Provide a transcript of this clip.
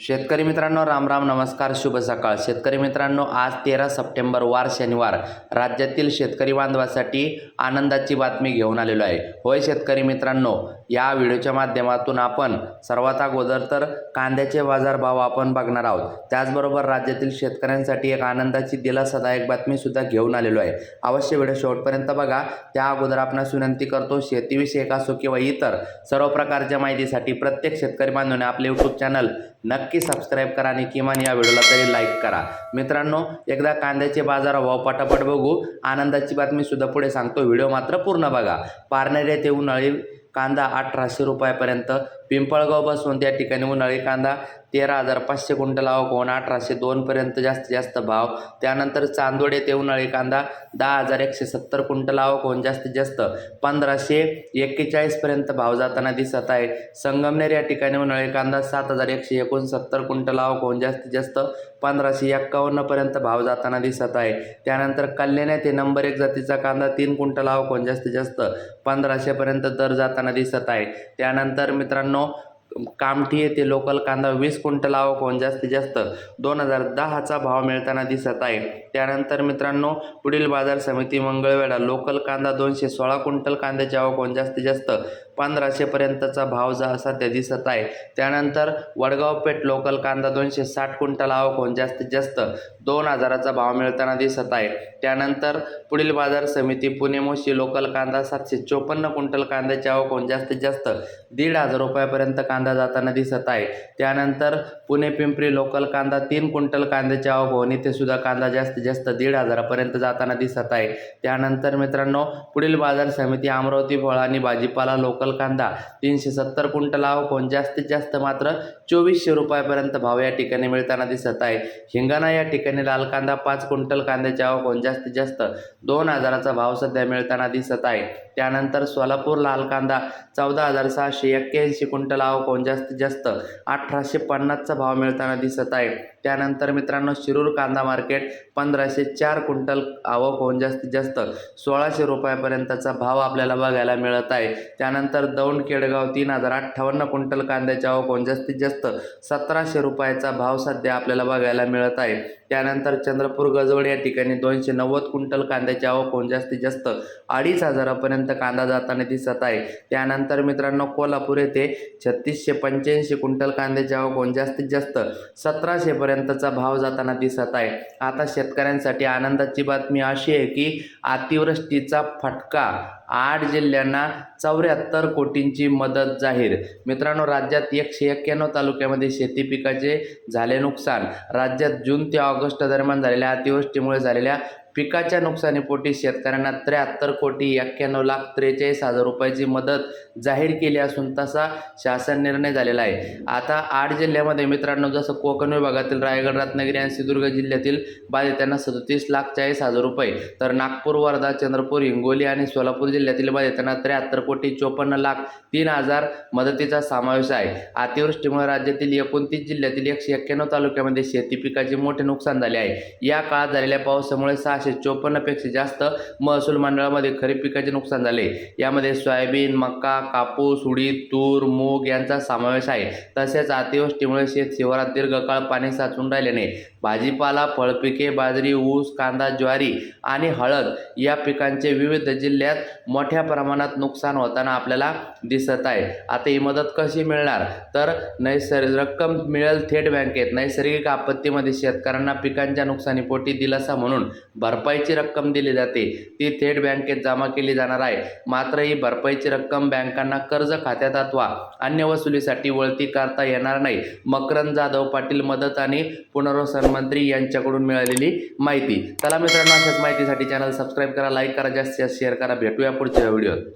शेतकरी मित्रांनो राम राम नमस्कार शुभ सकाळ. शेतकरी मित्रांनो आज तेरा सप्टेंबर वार शनिवार. राज्यातील शेतकरी बांधवासाठी आनंदाची बातमी घेऊन आलेलो आहे. होय शेतकरी मित्रांनो या व्हिडिओच्या माध्यमातून आपण सर्वात अगोदर तर कांद्याचे बाजारभाव आपण बघणार आहोत. त्याचबरोबर राज्यातील शेतकऱ्यांसाठी एक आनंदाची दिलासादायक बातमीसुद्धा घेऊन आलेलो आहे. अवश्य व्हिडिओ शेवटपर्यंत बघा. त्या अगोदर आपणास विनंती करतो शेतीविषयक असो किंवा इतर सर्व प्रकारच्या माहितीसाठी प्रत्येक शेतकरी बांधवाने आपले यूट्यूब चॅनल नक्की सबस्क्राईब करा आणि किमान या व्हिडिओला तरी लाईक करा. मित्रांनो एकदा कांद्याचे बाजारभाव पटापट बघू. आनंदाची बातमीसुद्धा पुढे सांगतो. व्हिडिओ मात्र पूर्ण बघा. पारनेर येथे उन्हाळी कांदा अठराशे रुपयापर्यंत पिंपळगाव त्या ठिकाणी उन्हाळी कांदा तेरा हजार पाचशे क्विंटल आवक होऊन अठराशे दोनपर्यंत जास्तीत जास्त भाव. त्यानंतर चांदोड येथे उन्हाळी कांदा दहा हजार एकशे सत्तर क्विंटल आवक होऊन जास्तीत जास्त पंधराशे एक्केचाळीसपर्यंत भाव जाताना दिसत आहे. संगमनेर या ठिकाणी उन्हाळी कांदा सात हजार एकशे एकोणसत्तर क्विंटल आवक होऊन जास्तीत जास्त पंधराशे एक्कावन्नपर्यंत भाव जाताना दिसत आहे. त्यानंतर कल्याण येथे नंबर एक जातीचा कांदा तीन क्विंटल आवक होऊन जास्तीत जास्त पंधराशेपर्यंत दर जाताना दिसत आहे. त्यानंतर मित्रांनो no कामठी येथे लोकल कांदा वीस क्विंटल आवक होऊन जास्तीत जास्त दोन हजार दहाचा भाव मिळताना दिसत आहे. त्यानंतर मित्रांनो पुढील बाजार समिती मंगळवेढा लोकल कांदा दोनशे सोळा क्विंटल कांद्याची आवक होऊन जास्तीत जास्त पंधराशेपर्यंतचा भाव जा सध्या दिसत आहे. त्यानंतर वडगाव पेठ लोकल कांदा दोनशे साठ क्विंटल आवक होऊन जास्तीत जास्त दोन हजाराचा भाव मिळताना दिसत आहे. त्यानंतर पुढील बाजार समिती पुणे मोशी लोकल कांदा सातशे चोपन्न क्विंटल कांद्याची आवक होऊन जास्तीत जास्त दीड हजार रुपयापर्यंत कांदा जाताना दिसत आहे. त्यानंतर पुणे पिंपरी लोकल कांदा तीन क्विंटल कांद्याची आवक होऊन इथे सुद्धा कांदा जास्तीत जास्त दीड हजारापर्यंत जाताना दिसत आहे. त्यानंतर मित्रांनो पुढील बाजार समिती अमरावती फळ आणि भाजीपाला लोकल कांदा तीनशे सत्तर क्विंटल आवक होऊन जास्तीत जास्त मात्र चोवीसशे रुपयापर्यंत भाव या ठिकाणी मिळताना दिसत आहे. हिंगाणा या ठिकाणी लाल कांदा पाच क्विंटल कांद्याची आवक होऊन जास्तीत जास्त दोन हजाराचा भाव सध्या मिळताना दिसत आहे. त्यानंतर सोलापूर लाल कांदा चौदा हजार सहाशे एक्क्याऐंशी क्विंटल आवक पाहून जास्तीत जास्त अठराशे पन्नासचा भाव मिळताना दिसत आहे त्यानंतर मित्रांनो शिरूर कांदा मार्केट पंधराशे चार क्विंटल आवक होऊन जास्तीत जास्त सोळाशे रुपयापर्यंतचा भाव आपल्याला बघायला मिळत आहे. त्यानंतर दौंड केडगाव तीन हजार अठ्ठावन्न क्विंटल कांद्याची आवक होऊन जास्तीत जास्त सतराशे रुपयाचा भाव सध्या आपल्याला बघायला मिळत आहे. त्यानंतर चंद्रपूर गजवड या ठिकाणी दोनशे नव्वद क्विंटल कांद्याची आवक होऊन जास्तीत जास्त अडीच हजारापर्यंत कांदा जाताना दिसत आहे. त्यानंतर मित्रांनो कोल्हापूर येथे छत्तीस छत्तीसशे पंच्याऐंशी क्विंटल कांद्याची आवक जास्तीत जास्त सतराशेपर्यंतचा भाव जाताना दिसत आहे. आता शेतकऱ्यांसाठी आनंदाची बातमी अशी आहे की अतिवृष्टीचा फटका आठ जिल्ह्यांना चौऱ्याहत्तर कोटींची मदत जाहीर. मित्रांनो राज्यात एकशे एक्क्याण्णव तालुक्यामध्ये शेती पिकाचे झाले नुकसान. राज्यात जून ते ऑगस्ट दरम्यान झालेल्या अतिवृष्टीमुळे झालेल्या पिकाच्या नुकसानीपोटी शेतकऱ्यांना त्र्याहत्तर कोटी एक्क्याण्णव लाख त्रेचाळीस हजार रुपयाची मदत जाहीर केली असून तसा शासन निर्णय झालेला आहे. आता आठ जिल्ह्यामध्ये मित्रांनो जसं कोकण विभागातील रायगड रत्नागिरी आणि सिंधुदुर्ग जिल्ह्यातील बाधितांना सदतीस लाख चाळीस हजार रुपये तर नागपूर वर्धा चंद्रपूर हिंगोली आणि सोलापूर जिल्ह्यातील बाधितांना त्र्याहत्तर कोटी चोपन्न लाख तीन हजार मदतीचा समावेश आहे. अतिवृष्टीमुळे राज्यातील एकोणतीस जिल्ह्यातील एकशे एक्क्याण्णव तालुक्यामध्ये शेती पिकाचे मोठे नुकसान झाले आहे. या काळात झालेल्या पावसामुळे सहाशे चोपन्नपेक्षा जास्त महसूल मंडळामध्ये खरीप पिकाचे नुकसान झाले. यामध्ये सोयाबीन मका कापूस उडीद तूर मूग यांचा समावेश आहे. तसेच अतिवृष्टीमुळे शेत शिवारात दीर्घकाळ पाणी साचून राहिल्याने भाजीपाला फळपिके बाजरी ऊस कांदा ज्वारी आणि हळद या पिकांचे विविध जिल्ह्यात मोठ्या प्रमाणात नुकसान होताना आपल्याला दिसत आहे. आता ही मदत कशी मिळणार? तर नैसर्गिक रक्कम मिळेल थेट बँकेत. नैसर्गिक आपत्तीमध्ये शेतकऱ्यांना पिकांच्या नुकसानीपोटी दिलासा म्हणून भरपाईची रक्कम दिली जाते. ती थेट बँकेत जमा केली जाणार आहे. मात्र ही भरपाईची रक्कम बँकांना कर्ज खात्यात अथवा अन्य वसुलीसाठी वळती करता येणार नाही. मकरंद जाधव पाटील मदत आणि पुनर्वसन मंत्री यांच्याकडून मिळालेली माहिती. चला मित्रांनो अशाच माहितीसाठी चॅनल सबस्क्राईब करा लाईक करा जास्तीत जास्त शेअर करा. भेटूया पुढच्या व्हिडिओत.